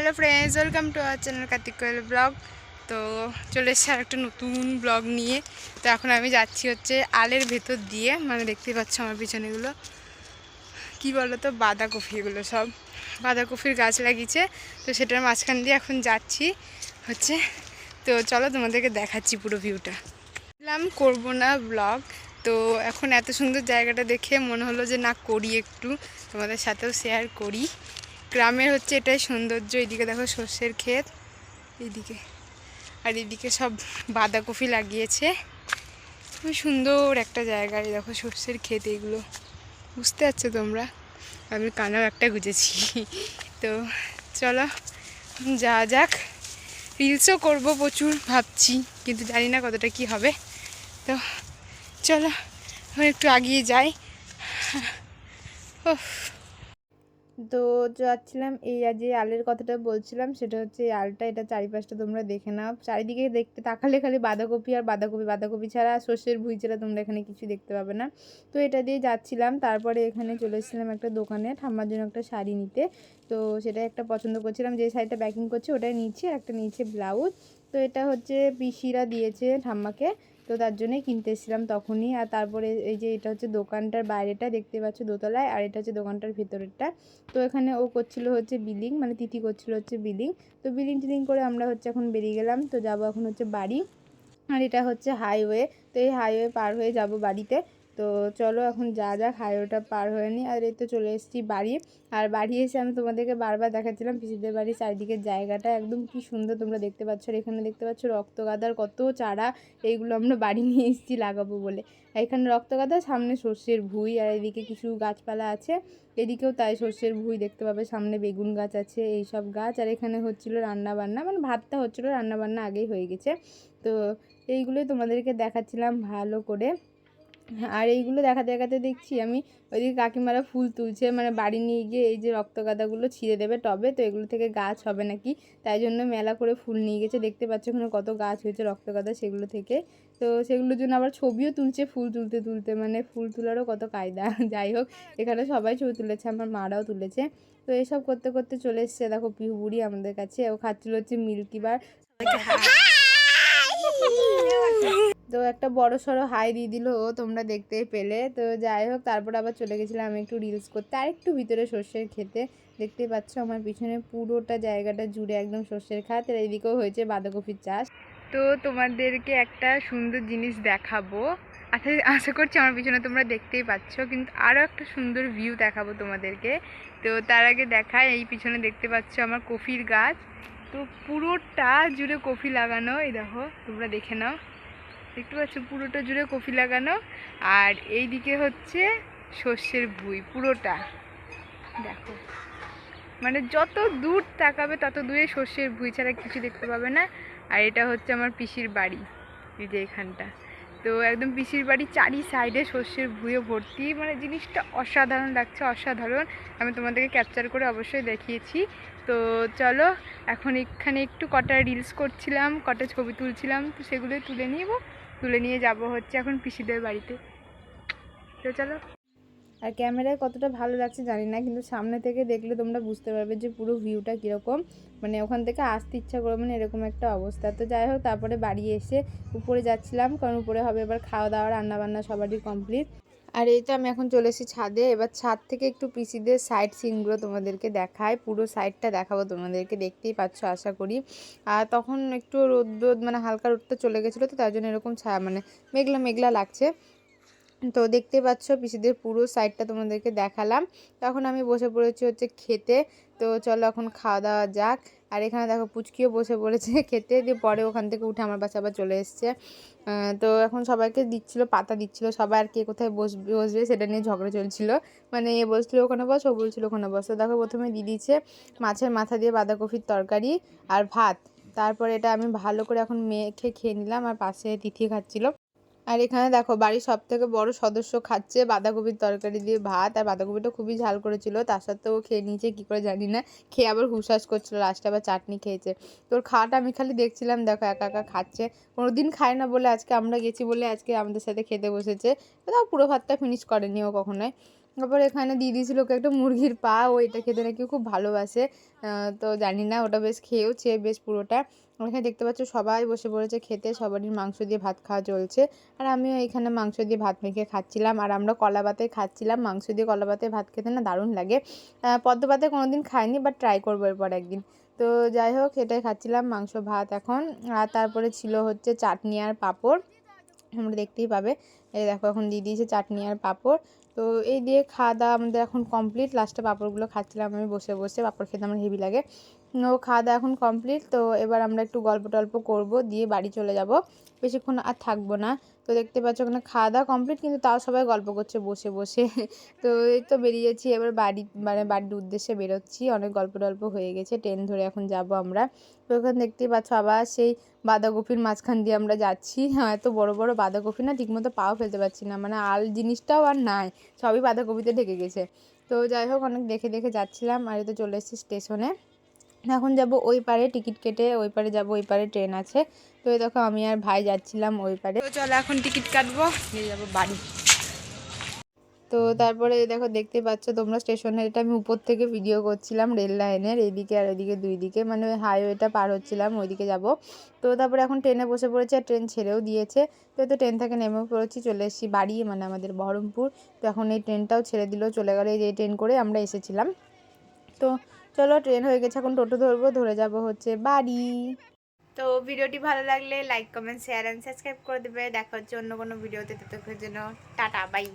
Hello friends welcome to our channel Kartik Koyel blog তো চলে এসেছে আর একটা নতুন ব্লগ নিয়ে। তো এখন আমি যাচ্ছি হচ্ছে আলের ভেতর দিয়ে। মানে দেখতেই পাচ্ছ আমার পিছনেগুলো। কি বলো তো বাঁধাকপি এগুলো সব। বাঁধাকপির গাছ লাগিয়েছে। তো সেটার মাঝখান দিয়ে এখন যাচ্ছি হচ্ছে। তো চলো তোমাদেরকে দেখাচ্ছি পুরো ভিউটা বললাম করব না ব্লগ তো এখন এত সুন্দর জায়গাটা দেখে মনে হলো যে না, করি একটু। তোমাদের সাথেও শেয়ার করি। গ্রামের হচ্ছে এটাই সৌন্দর্য, এদিকে দেখো সর্ষের ক্ষেত এইদিকে আর এদিকে সব বাঁধাকপি লাগিয়েছে। খুবই সুন্দর একটা জায়গা এই দেখো সর্ষের ক্ষেত এইগুলো বুঝতে পারছ তোমরা? আমি কানাও একটা গুজেছি। তো চলো যা যাক। রিলসও করব প্রচুর, ভাবছি, কিন্তু জানি না কতটা কি হবে। তো চলো, এখন একটু আগিয়ে যাই। উফ। তো যাচ্ছিলাম এই যে আলের কথাটা বলছিলাম, সেটা হচ্ছে এই আলটা, এটা চারিপাশটা তোমরা দেখে নাও। চারিদিকে দেখতে, তাকালে খালি বাঁধাকপি আর বাঁধাকপি বাঁধাকপি ছাড়া সর্ষের ভুঁই ছাড়া তোমরা এখানে কিছু দেখতে পাবে না। তো এটা দিয়ে যাচ্ছিলাম, তারপরে এখানে চলে এসেছিলাম একটা দোকানে ঠাম্মার জন্য একটা শাড়ি নিতে। তো সেটাই একটা পছন্দ করছিলাম, যে শাড়িটা প্যাকিং করছে ওটাই নিচ্ছে একটা নিচ্ছে ব্লাউজ। তো এটা হচ্ছে পিসিরা দিয়েছে ঠাম্মাকে। তো তার জন্যই কিনতে এসেছিলাম তখনই। আর তারপরে এই যে এটা হচ্ছে দোকানটার বাইরেটা দেখতে পাচ্ছ দোতলায়, আর এটা হচ্ছে দোকানটার ভেতরেরটা। তো এখানে ও করছিল হচ্ছে বিলিং মানে তিথি করছিল হচ্ছে বিলিং। তো বিলিং টিলিং করে আমরা হচ্ছে এখন বেরিয়ে গেলাম, তো যাব এখন হচ্ছে বাড়ি। আর এটা হচ্ছে হাইওয়ে, তো এই হাইওয়ে পার হয়ে যাব বাড়িতে। তো চলো এখন যা যাক ওটা পার হয়ে নি আর এই তো চলে এসেছি বাড়ি। আর বাড়ি এসে আমি তোমাদেরকে বারবার দেখাচ্ছিলাম পিসিদের বাড়ির চারিদিকের জায়গাটা। একদম কি সুন্দর তোমরা দেখতে পাচ্ছ আর এখানে দেখতে পাচ্ছ রক্তগাদার কত চারা এইগুলো আমরা বাড়ি নিয়ে এসেছি লাগাবো বলে। এখানে রক্তগাদা, সামনে সর্ষের ভুঁই আর এদিকে কিছু গাছপালা আছে। এদিকেও তাই সর্ষের ভুঁই দেখতে পাবে, সামনে বেগুন গাছ আছে এই সব গাছ। আর এখানে হচ্ছিল রান্না বান্না মানে ভাতটা হচ্ছিল রান্নাবান্না আগেই হয়ে গেছে। তো এইগুলোই তোমাদেরকে দেখাচ্ছিলাম ভালো করে। আর এইগুলো দেখাতে দেখাতে দেখছি, আমি ওইদিকে কাকিমারা ফুল তুলছে মানে বাড়ি নিয়ে গিয়ে এই যে রক্তগাদাগুলো ছিঁড়ে দেবে টবে, তো এগুলো থেকে গাছ হবে নাকি? তাই জন্য মেলা করে ফুল নিয়ে গেছে, দেখতে পাচ্ছ ওখানে কত গাছ হয়েছে রক্তগাদা সেগুলো থেকে। তো সেগুলোর জন্য আবার ছবিও তুলছে ফুল তুলতে তুলতে মানে ফুল তোলারও কত কায়দা। যাই হোক, এখানে সবাই ছবি তুলেছে, আমার মারাও তুলেছে। তো এসব করতে করতে চলে এসছে, দেখো পিহু বুড়ি আমাদের কাছে, ও খাচ্ছিল হচ্ছে মিল্কি বার। তো একটা বড় সড়ো হাই দিয়ে দিল ও, তোমরা দেখতেই পেলে। তো যাই হোক, তারপর আবার চলে গেছিলাম আমি একটু রিলস করতে। আর একটু ভিতরে সর্ষের খেতে। দেখতেই পাচ্ছ আমার পিছনে পুরোটা জায়গাটা জুড়ে একদম সর্ষের খাত, আর এইদিকেও হয়েছে বাঁধাকপির চাষ। তো তোমাদেরকে একটা সুন্দর জিনিস দেখাবো। আশা আশা করছি আমার পিছনে তোমরা দেখতেই পাচ্ছ, কিন্তু আরও একটা সুন্দর ভিউ দেখাবো তোমাদেরকে। তো তার আগে দেখায়, এই পিছনে দেখতে পাচ্ছ আমার কফির গাছ। তো পুরোটা জুড়ে কফি লাগানো, এই দেখো, তোমরা দেখে নাও। দেখতে পাচ্ছ, পুরোটা জুড়ে কফি লাগানো। আর এই দিকে হচ্ছে সর্ষের ভুঁই, পুরোটা। দেখো। মানে যত দূর তাকাবে তত দূরে সর্ষের ভুঁই ছাড়া কিছু দেখতে পাবে না। আর এটা হচ্ছে আমার পিসির বাড়ি, এই যে এখানটা। তো একদম পিসির বাড়ি চারি সাইডে সর্ষের ভুঁয়ে ভর্তি। মানে জিনিসটা অসাধারণ লাগছে, অসাধারণ। আমি তোমাদেরকে ক্যাপচার করে অবশ্যই দেখিয়েছি। তো চলো, এখন এখানে একটু কটা রিলস করছিলাম, কটা ছবি তুলছিলাম, তো সেগুলোই তুলে নিব। তুলে নিয়ে যাব হচ্ছে এখন পিসিদের বাড়িতে। তো চলো। আর ক্যামেরায় কতটা ভালো লাগছে জানি না, কিন্তু সামনে থেকে দেখলে তোমরা বুঝতে পারবে যে পুরো ভিউটা কীরকম। মানে ওখান থেকে আসতে ইচ্ছা করবে মানে এরকম একটা অবস্থা। তো যাই হোক, তারপরে বাড়ি এসে উপরে যাচ্ছিলাম, কারণ উপরে হবে এবার খাওয়া দাওয়া, রান্নাবান্না সবারই কমপ্লিট আর এই তো আমি এখন চলে এসেছি ছাদে। এবার ছাদ থেকে একটু পিসিদের সাইড সিনগুলো তোমাদেরকে দেখায় পুরো সাইডটা দেখাবো তোমাদেরকে, দেখতেই পাচ্ছ, আশা করি। আর তখন একটু রোদ রোদ মানে হালকা রোদটা চলে গেছিল তো, তার জন্য এরকম ছায়া মানে মেঘলা মেঘলা লাগছে। তো দেখতে পাচ্ছ পিসিদের পুরো সাইডটা তোমাদেরকে দেখালাম। তখন আমি বসে পড়েছি হচ্ছে খেতে। তো চলো এখন খাওয়া দাওয়া যাক। আর এখানে দেখো পুচকিও বসে পড়েছে খেতে। দিয়ে পরে ওখান থেকে উঠে আমার পাশে আবার চলে এসছে। তো এখন সবাইকে দিচ্ছিল, পাতা দিচ্ছিল। সবাই আর কে কোথায় বসবে বসবে সেটা নিয়ে ঝগড়া চলছিল। মানে এ বসছিল ওখানে বস, ও বলছিল ওখানে বস। তো দেখো প্রথমে দিয়ে দিয়েছে মাছের মাথা দিয়ে বাঁধাকপির তরকারি আর ভাত। তারপরে এটা আমি ভালো করে এখন মেখে খেয়ে নিলাম আর পাশে তিথি খাচ্ছিল। আর এখানে দেখো, বাড়ির সব থেকে বড় সদস্য খাচ্ছে বাঁধাকপির তরকারি দিয়ে ভাত, আর বাঁধাকপিটা খুবই ঝাল করেছিল। তার সাথেও খেয়ে নিয়েছে, কী করে জানি না। খেয়ে আবার হুশাস করছিল, লাস্টে আবার চাটনি খেয়েছে। তোর খাওয়াটা আমি খালি দেখছিলাম, দেখো একা একা খাচ্ছে। কোনো দিন খায় না বলে আজকে আমরা গেছি বলে আজকে আমাদের সাথে খেতে বসেছে। তাও পুরো ভাতটা ফিনিশ করেনি ও কখনোই। তারপর এখানে দিয়ে দিয়েছিল ওকে একটা মুরগির পা, ও এটা খেতে নাকি খুব ভালোবাসে। তো জানি না, ওটা বেশ খেয়েওছে বেশ পুরোটা। এখানে দেখতে পাচ্ছ সবাই বসে পড়েছে খেতে, সবারই মাংস দিয়ে ভাত খাওয়া চলছে। আর আমিও এখানে মাংস দিয়ে ভাত মেখে খাচ্ছিলাম। আর আমরা কলা পাতে খাচ্ছিলাম। মাংস দিয়ে কলা পাতে ভাত খেতে না দারুণ লাগে। পদ্ম পাতে কোনো দিন খাইনি বাট ট্রাই করব এরপর একদিন। তো যাই হোক এটাই খাচ্ছিলাম, মাংস, ভাত এখন। আর তারপরে ছিল হচ্ছে চাটনি আর পাঁপড়। আমরা দেখতেই পাবে। এই দেখো, এখন দিয়ে দিয়েছে চাটনি আর পাঁপড়। তো এই দিয়ে খাওয়া দাওয়া আমাদের এখন কমপ্লিট লাস্টে পাঁপড়গুলো খাচ্ছিলাম আমি বসে বসে, পাঁপড় খেতে আমার হেভি লাগে। ও খাওয়া দাওয়া এখন কমপ্লিট তো এবার আমরা একটু গল্প টল্প করব, দিয়ে বাড়ি চলে যাব। বেশিক্ষণ আর থাকব না। তো দেখতে পাচ্ছ ওখানে খাওয়া দাওয়া কমপ্লিট কিন্তু তাও সবাই গল্প করছে, বসে বসে। তো এই তো বেরিয়েছি এবার বাড়ি মানে বাড়ির উদ্দেশ্যে বেরোচ্ছি। অনেক গল্প টল্প হয়ে গেছে ট্রেন ধরে এখন যাব আমরা। তো ওখানে দেখতেই পাচ্ছ আবার সেই বাঁধাকপির মাঝখান দিয়ে আমরা যাচ্ছি। হ্যাঁ এত বড় বড় বাঁধাকপি না, ঠিকমতো পাও ফেলতে পারছি না। মানে আল জিনিসটাও আর নাই, সবই বাঁধাকপিতে ঢেকে গেছে। তো যাই হোক, অনেক দেখে দেখে যাচ্ছিলাম, আর তো চলে এসেছি স্টেশনে এখন যাব ওই পারে টিকিট কেটে ওই পারে যাব ওই পারে ট্রেন আছে। তো এই দেখো আমি আর ভাই যাচ্ছিলাম ওই পারে। তো চলো এখন টিকিট কাটবো নিয়ে যাব বাড়ি। তো তারপরে দেখো দেখতে পাচ্ছ তোমরা স্টেশনের এটা আমি উপর থেকে ভিডিও করছিলাম রেল লাইনের এইদিকে আর এদিকে দুই দিকে। মানে ওই হাইওয়েটা পার হচ্ছিলাম ওইদিকে যাব। তো তারপরে এখন ট্রেনে বসে পড়েছে আর ট্রেন ছেড়েও দিয়েছে। তো তো ট্রেন থেকে নেমেও পড়েছি চলে এসেছি বাড়ি মানে আমাদের বহরমপুর। তো এখন এই ট্রেনটাও ছেড়ে দিল চলে গেলো এই যে এই ট্রেন করে আমরা এসেছিলাম। তো চলো ট্রেন হয়ে গেছে, এখন টোটো ধরবো, ধরে যাব হচ্ছে বাড়ি। তো ভিডিওটি ভালো লাগলে like comment share and subscribe করে দেবে। দেখা হচ্ছে অন্য কোনো ভিডিওতে, ততক্ষণের জন্য টাটা বাই